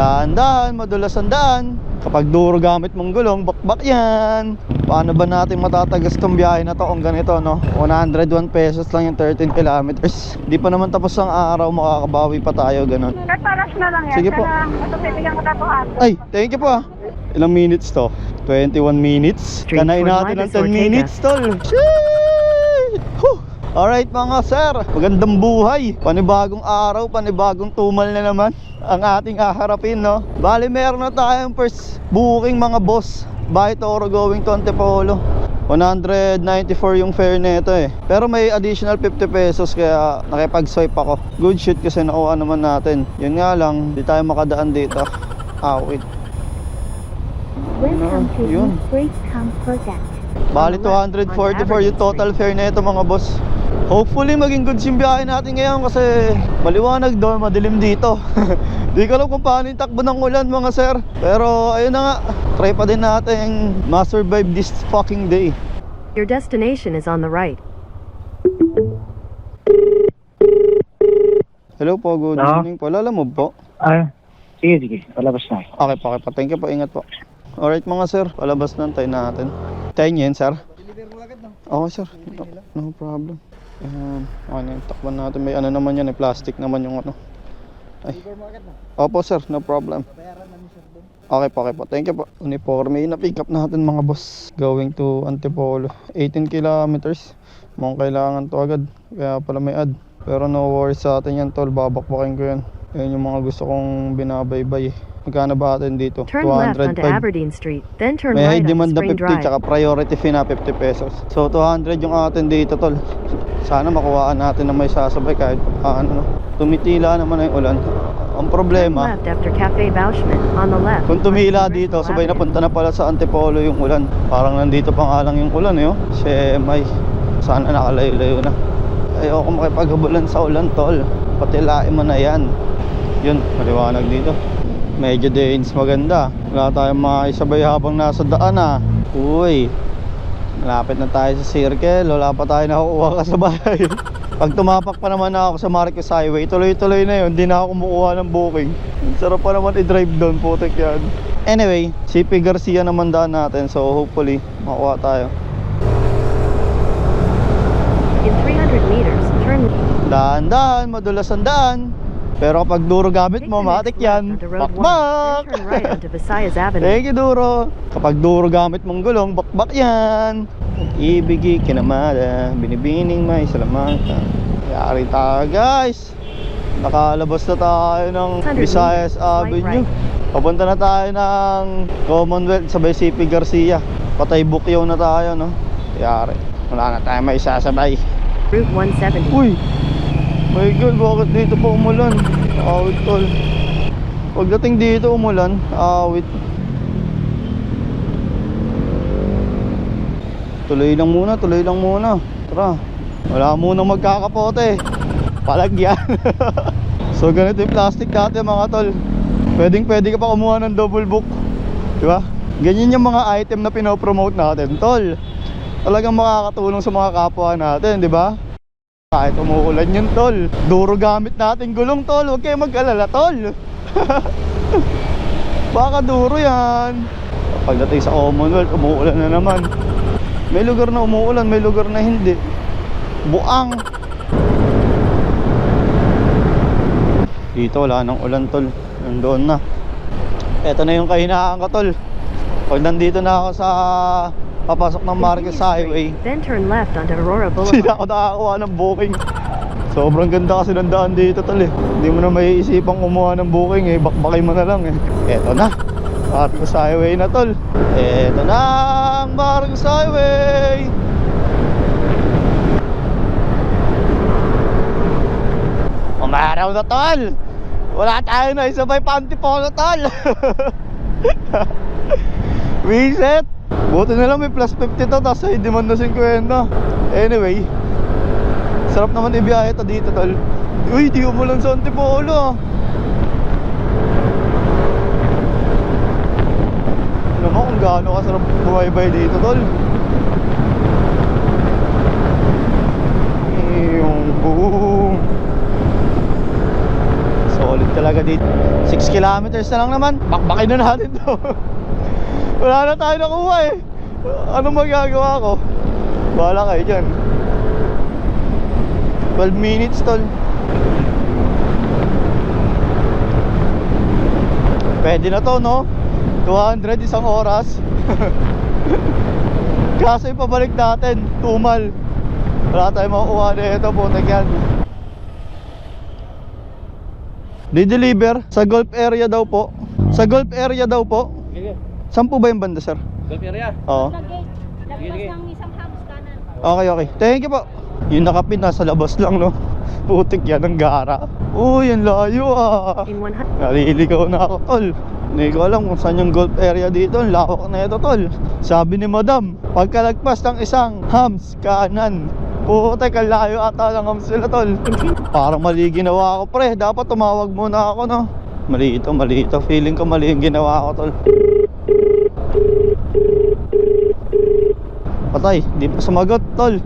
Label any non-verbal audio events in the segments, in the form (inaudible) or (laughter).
Daan-daan, madulas ang daan. Kapag duro gamit mong gulong, bakbak yan. Paano ba natin matatagas tong biyahe na to kung ganito, no? 101 pesos lang yung 13 kilometers. (laughs) Di pa naman tapos ang araw, makakabawi pa tayo, ganun. Kahit paras na lang yan. Sige po. Kaya, ito, bibigyan ko na ito ato. Ay, thank you po ah. Ilang minutes to? 21 minutes. For natin ng Lidas 10 Ortega. minutes, tol. Sheesh! Huh! Alright mga sir, magandang buhay. Panibagong araw, panibagong tumal na naman ang ating haharapin, no? Bali, meron na tayong first booking mga boss. By Toro going to Antipolo. 194 yung fare nito eh. Pero may additional 50 pesos kaya nakipag-swipe ako. Good shit kasi nakuha naman natin. Yun nga lang, di tayo makadaan dito. Ah, wait. Welcome to yun. East Break Camperdeck. Bali 244 yung total fare na ito mga boss. Hopefully maging good yung biyahe natin ngayon kasi maliwanag doon, madilim dito. (laughs) Di ko alam kung paano yung takbo ng ulan mga sir. Pero ayun na nga, try pa din natin ma-survive this fucking day. Your destination is on the right. Hello po, good Hello? evening po. Lala mo po? Ah, sige, sige. Palabas na. Okay po, okay po. Thank you po, ingat po. Alright mga sir, palabas na tayo natin. Tayo yun sir? Okay sir, no, no problem. Ayan, ano yung takban natin. May ano naman yan, eh, plastic naman yung ano. Ay. Opo sir, no problem. Okay po, okay po. Thank you po. Uniforme na pick up natin mga boss. Going to Antipolo. 18 kilometers. Mukhang kailangan to agad. Kaya pala may ad. Pero no worries sa atin yan tol. Babakbakin ko yan. Yan yung mga gusto kong binabaybay. Magkano ba atin dito? Turn left onto 205. Aberdeen Street, then turn May right high demand onto na Spring 50 Drive. tsaka priority fee na 50 pesos. So 200 yung atin dito tol. Sana makuhaan natin na may sasabay kahit paano. no? Tumitila naman na yung ulan. Ang problema, left after Cafe Bauschman on the left. kung tumila dito, sabay Avenue. napunta na pala sa Antipolo yung ulan. Parang nandito pa nga lang yung ulan eh. Oh. Siyemay. Sana nakalayo-layo na. Ayoko makipaghabulan sa ulan tol. Patilain mo na yan. Yun, maliwanag dito. Medyo days maganda. Wala tayong makisabay habang nasa daan ah. Uy. Malapit na tayo sa circle. Wala pa tayo nakukuha kasabay. (laughs) Pag tumapak pa naman ako sa Marquez Highway, tuloy-tuloy na yun. Hindi na ako kumukuha ng booking. Sarap pa naman i-drive doon, putik yan. Anyway, CP Garcia naman daan natin. So hopefully, makuha tayo. In 300 meters, turn Daan-daan, madulas ang daan. Pero kapag duro gamit mo, matik yan. onto Road 1, Bakbak! Thank you, Duro. Kapag duro gamit mong gulong, bakbak yan. Ibigi, kinamada, binibining may salamata. Yari tayo, guys. Nakalabas na tayo ng 600 Visayas Avenue. Papunta na tayo ng Commonwealth sa CP Garcia. Patay bukyaw na tayo, no? Yari. Wala na tayo may sasabay. Route 170. Uy! My God, bakit dito pa umulan? Awit tol. Pagdating dito umulan, awit. Tuloy lang muna, tuloy lang muna. Tara. Wala munang magkakapote. Palagyan. (laughs) so ganito yung plastic dati mga tol. Pwedeng pwede ka pa kumuha ng double book. Di ba? Ganyan yung mga item na pinopromote natin, tol. Talagang makakatulong sa mga kapwa natin, di ba? Kahit umuulan yun, tol. Duro gamit natin gulong, tol. Huwag kayo mag-alala, tol. (laughs) Baka duro yan. Pagdating sa Commonwealth, umuulan na naman. May lugar na umuulan, may lugar na hindi. Buang. Dito wala nang ulan, tol. Nandoon na. Ito na yung kahinaan ko, tol. Pag nandito na ako sa papasok ng Marquez Highway, Then turn left onto Aurora Boulevard. ako nakakakuha ng booking. Sobrang ganda kasi ng daan dito tol eh. Hindi mo na may isipang kumuha ng booking eh. Bakbakay mo na lang eh. Eto na. Marcos Highway na tol. Eto na ang Marcos Highway. Umaraw na tol. Wala tayo na isabay pantipolo tol. (laughs) Reset. Buti na lang may plus 50 to tapos ay demand na 50. Anyway, sarap naman ibiyahe to dito tol. Uy, di umulan sa Antipolo ah. Alam mo kung gaano kasarap bumaybay dito tol. Yung boom. Solid talaga dito. 6 km kilometers na lang naman. Bakbakin na natin to. (laughs) Wala na tayo nakuha eh. Anong magagawa ko? Bahala kayo dyan. 12 minutes tol. Pwede na to no? 200 isang oras. (laughs) Kaso ipabalik natin, tumal. Wala tayong makukuha na ito, putak yan. Di-deliver sa Gulf area daw po. Sa Gulf area daw po. Saan po ba yung banda, sir? Gulf area. Oo. Sige. Lagpas ng isang hams kanan. Okay, okay. Thank you po. Yung nakapin nasa labas lang, no? (laughs) Putik yan ang gara. Uy, ang layo ah. In 100 Naliligaw na ako, tol. Hindi ko alam kung saan yung golf area dito. Ang lawak na ito, tol. Sabi ni madam, pagkalagpas ng isang hams kanan. Putek, ang layo ata ng hams nila, tol. Parang mali ginawa ko, pre. Dapat tumawag muna ako, no? Mali ito, mali ito. Feeling ko mali yung ginawa ko, tol. Patay, di pa sumagot, tol.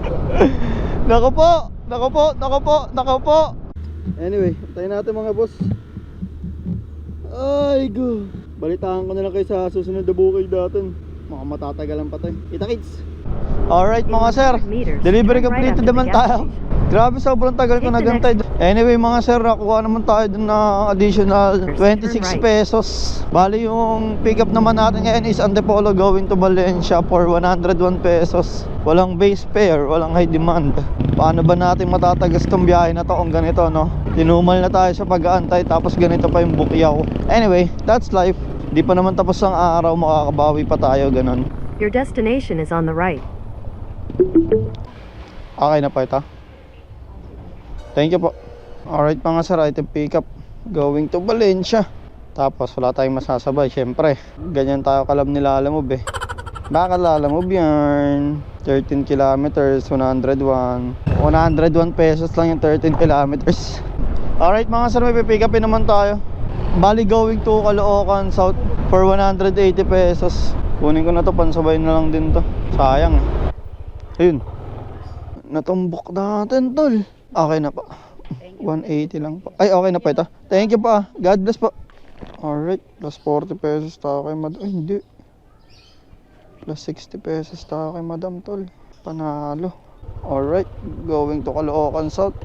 (laughs) nako po, nako po, nako po, nako po. Anyway, tayo natin mga boss. Ay, go. Balitaan ko na lang kayo sa susunod na bukid natin. Mga matatagalan pa tayo. Kita kids. Alright mga sir, delivery completed naman tayo. Grabe, sobrang tagal ko nagantay. Anyway mga sir, nakuha naman tayo dun na additional Turn 26 right. pesos. Bali yung pick up naman natin ngayon is Antipolo going to Valencia for 101 pesos. Walang base fare, walang high demand. Paano ba natin matatagas tong biyahe na to kung ganito, no? Tinumal na tayo sa pag-aantay tapos ganito pa yung bukyaw. Anyway, that's life. Di pa naman tapos ang araw, makakabawi pa tayo, ganun. Your destination is on the right. Okay na pa ito. Thank you po. Alright mga sir, item pick up. Going to Valencia. Tapos wala tayong masasabay, syempre. Ganyan tayo kalam nila Lalamove eh. Baka Lalamove yan. 13 kilometers, 101. 101 pesos lang yung 13 kilometers. Alright mga sir, may pipick upin naman tayo. Bali going to Caloocan South for 180 pesos. Kunin ko na to, pansabay na lang din to. Sayang eh. Ayun. Natumbok natin, tol. Okay na pa. 180 lang pa. Ay, okay na pa ito. Thank you pa. God bless po. Alright. Plus 40 pesos tayo kay madam. Ay, hindi. Plus 60 pesos tayo kay madam, tol. Panalo. Alright. Going to Caloocan South.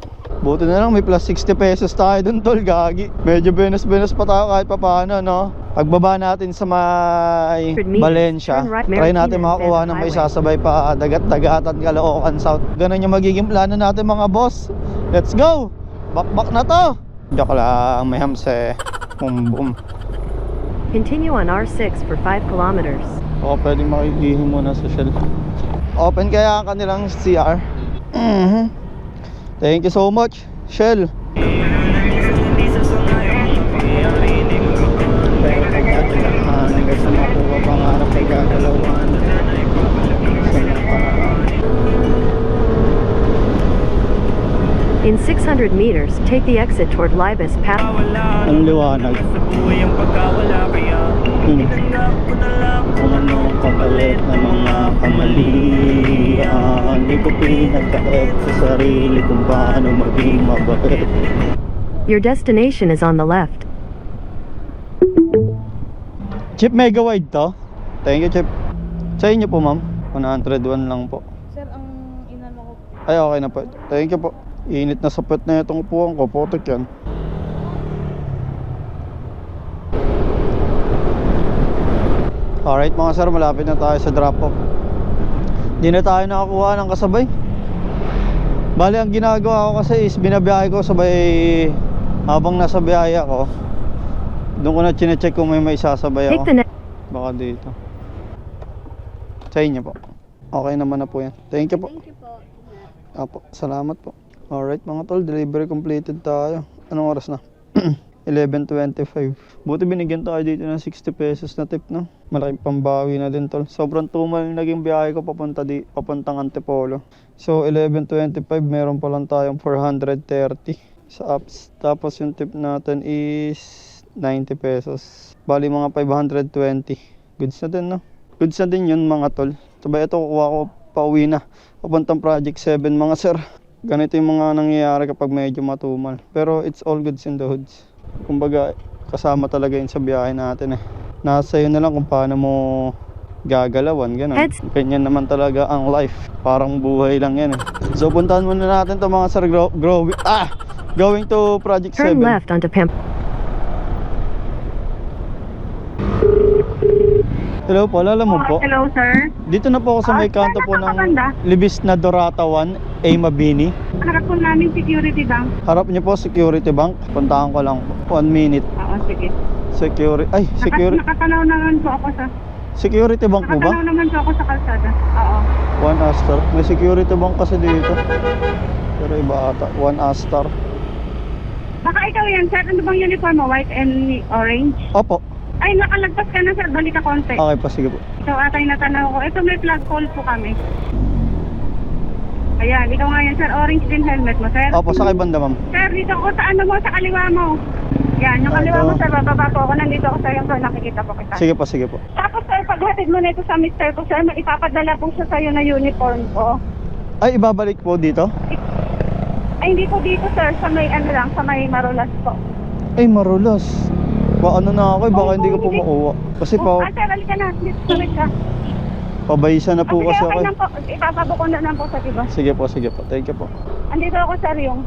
Buti na lang may plus 60 pesos tayo dun, tol. Gagi. Medyo bonus-bonus pa tayo kahit pa paano, no? Pagbaba natin sa may 100 meters, Valencia, try natin makakuha ng may sasabay pa dagat-dagatan Caloocan South. Ganun yung magiging plano natin mga boss. Let's go! Bakbak na to! Joke lang, may hams eh. Boom boom. Continue on R6 for 5 kilometers. O pwedeng makikihim muna sa Shell. Open kaya ang kanilang CR. Mhm. Thank you so much, Shell. Makuha pangarap ay gagalawan Sa nakaraan In 600 meters, take the exit toward Libas Path. Ang liwanag. Hmm. Ano kapalit ng mga kamalian. Di ko pinagkait sa sarili kung paano maging mabait. Your destination is on the left. Chip mega wide to? Thank you Chip. Sa inyo po ma'am. 101 lang po. Sir, ang inano ko Ay okay na po. Thank you po Init na sa puwet na itong upuan ko Potek yan Alright mga sir Malapit na tayo sa drop off Di na tayo nakakuha ng kasabay Bali ang ginagawa ko kasi is Binabiyahe ko sabay Habang nasa biyahe ako Doon ko na chinecheck kung may may sasabay ako Baka dito. Sa inyo po. Okay naman na po yan. Thank you po. Thank you po. Apo, salamat po. Alright mga tol, delivery completed tayo. Anong oras na? (clears throat) 11.25 Buti binigyan tayo dito ng 60 pesos na tip no? Malaking pambawi na din tol. Sobrang tumal yung naging biyahe ko papunta di, papuntang Antipolo. So 11.25 meron pa lang tayong 430 sa apps. Tapos yung tip natin is 90 pesos. Bali mga 520 Goods na din no? Goods na din yun mga tol. Sabay ito kukuha ko pauwi na. Papuntang Project 7 mga sir Ganito yung mga nangyayari kapag medyo matumal Pero it's all goods in the hoods Kumbaga kasama talaga yun sa biyahe natin eh. Nasa iyo na lang kung paano mo gagalawan, ganun. Ganyan naman talaga ang life. Parang buhay lang yan eh. So puntahan muna natin to mga sir grow, grow ah! Going to Project Turn 7. left onto Pam. Hello po, alala mo po. Hello, sir. Dito na po ako sa may Ah, kanto po ng. Libis na Dorata 1, A Mabini. Harap po namin security bank. Harap niyo po security bank. Puntahan ko lang po. One minute. Oo, sige. Security. Ay, Naka- security. nakatanaw naman po ako sa... Security bank po ba? Nakatanaw naman po ako sa kalsada. Oo. One Astar. May security bank kasi dito. Pero iba ata. One Astar. Baka ikaw yan, sir. Ano bang uniform mo? White and orange? Opo. Ay, nakalagpas ka na, sir. Balik ka konti. Okay pa, sige po. Ikaw ata yung natanaw ko. Ito may flag pole po kami. Ayan, ikaw nga yan, sir. Orange din helmet mo, sir. Opo, sa kay banda ma'am. Sir, dito ako sa ano mo, sa kaliwa mo. Yan, yung kaliwa mo, sir. Bababa po ako. Nandito ako, sir. Yung sir, nakikita po kita. Sige po, sige po. Tapos, sir, paghatid mo na ito sa mister ko, sir, may ipapadala po siya sa'yo na uniform ko. Ay, ibabalik po dito? Ay, hindi po dito, sir. Sa may, ano lang, sa may marulas po. Ay, marulas. Ba ano na ako, eh, baka hindi ko po makuha. Kasi pa, ah, sir, halika na. Dito, ka. pabaysa na po Ah, kasi sige, ako. okay eh. lang po. Ipapabuko na lang po sa diba. Sige po, sige po. Thank you po. Andito ako, sir, yung...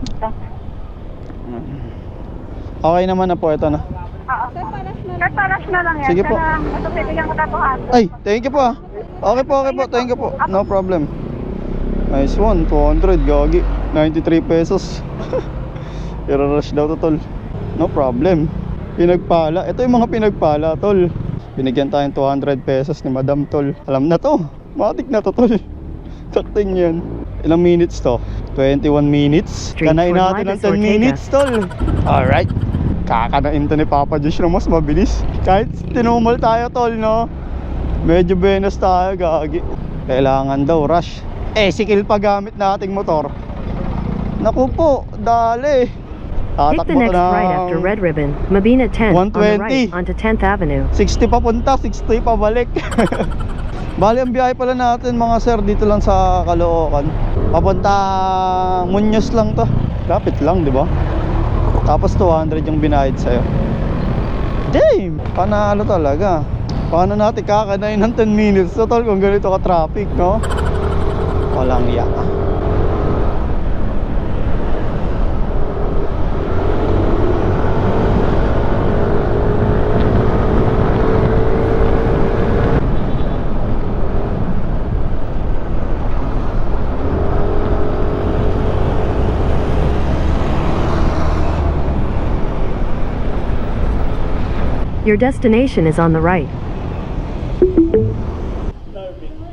Okay naman na po, ito na. Oo. Sir, paras na lang yan. Sige po. ah, Ito, bibigyan ko ato. Ay, thank you po ah. Okay po, okay po. Thank you po. No problem. Nice one. 200. Gagi. 93 pesos. (laughs) Irarush daw to, tol. No problem. Pinagpala. Ito yung mga pinagpala, tol. Binigyan tayong 200 pesos ni Madam Tol. Alam na to. Matik na to, tol. (laughs) Sakting yan. Ilang minutes to? 21 minutes. Kanain natin ng Libas 10 Ortega. minutes, tol. Alright. Kakanain to ni Papa Josh na mas mabilis. Kahit tinumal tayo, tol, no? Medyo benos tayo, gagi. Kailangan daw, rush. Eh, sikil pa gamit nating motor. Naku po, dali. Take the next right after Red Ribbon, Mabina 10 on the 120. right onto 10th Avenue. 60 papunta, 60 pabalik. (laughs) Bali, ang biyahe pala natin mga sir dito lang sa Caloocan. Papunta Muñoz lang to. Lapit lang, di ba? Tapos 200 yung binayad sa'yo. Damn! Panalo talaga. Paano natin kakanain ng 10 minutes? Total kung ganito ka traffic, no? Walang iya. Your destination is on the right.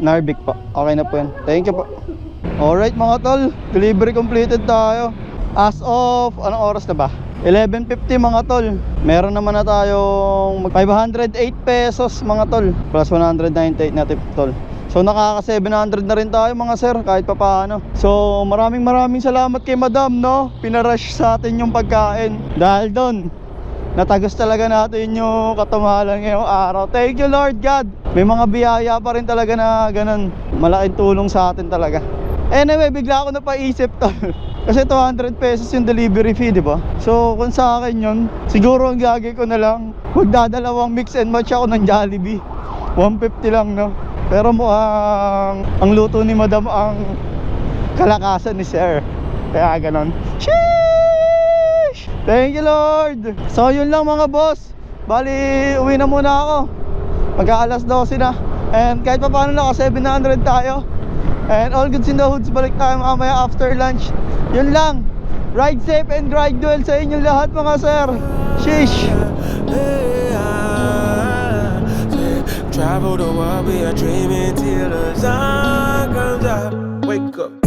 Narvik po. Okay na po yan. Thank you po. Alright mga tol, delivery completed tayo. As of, anong oras na ba? 11.50 mga tol. Meron naman na tayong 508 pesos mga tol. Plus 198 na tip tol. So nakaka 700 na rin tayo mga sir kahit pa paano. So maraming maraming salamat kay madam no. Pinarush sa atin yung pagkain. Dahil doon, natagos talaga natin yung katamalan ngayong araw. Thank you Lord God. May mga biyaya pa rin talaga na ganun. Malaking tulong sa atin talaga. Anyway, bigla ako napaisip to. (laughs) Kasi 200 pesos yung delivery fee, di ba? So, kung sa akin yun, siguro ang gagawin ko na lang, magdadalawang mix and match ako ng Jollibee. 150 lang, no? Pero mukhang ang luto ni Madam ang kalakasan ni Sir. Kaya ganon. Sheesh! Thank you Lord! So yun lang mga boss. Bali, uwi na muna ako. Mag-aalas 12 na. And kahit pa paano naka 700 tayo. And all goods in the hoods. Balik tayo mamaya after lunch. Yun lang. Ride safe and ride well sa inyo lahat mga sir. Sheesh! Travel the world, we are dreaming till the sun comes up. Wake up.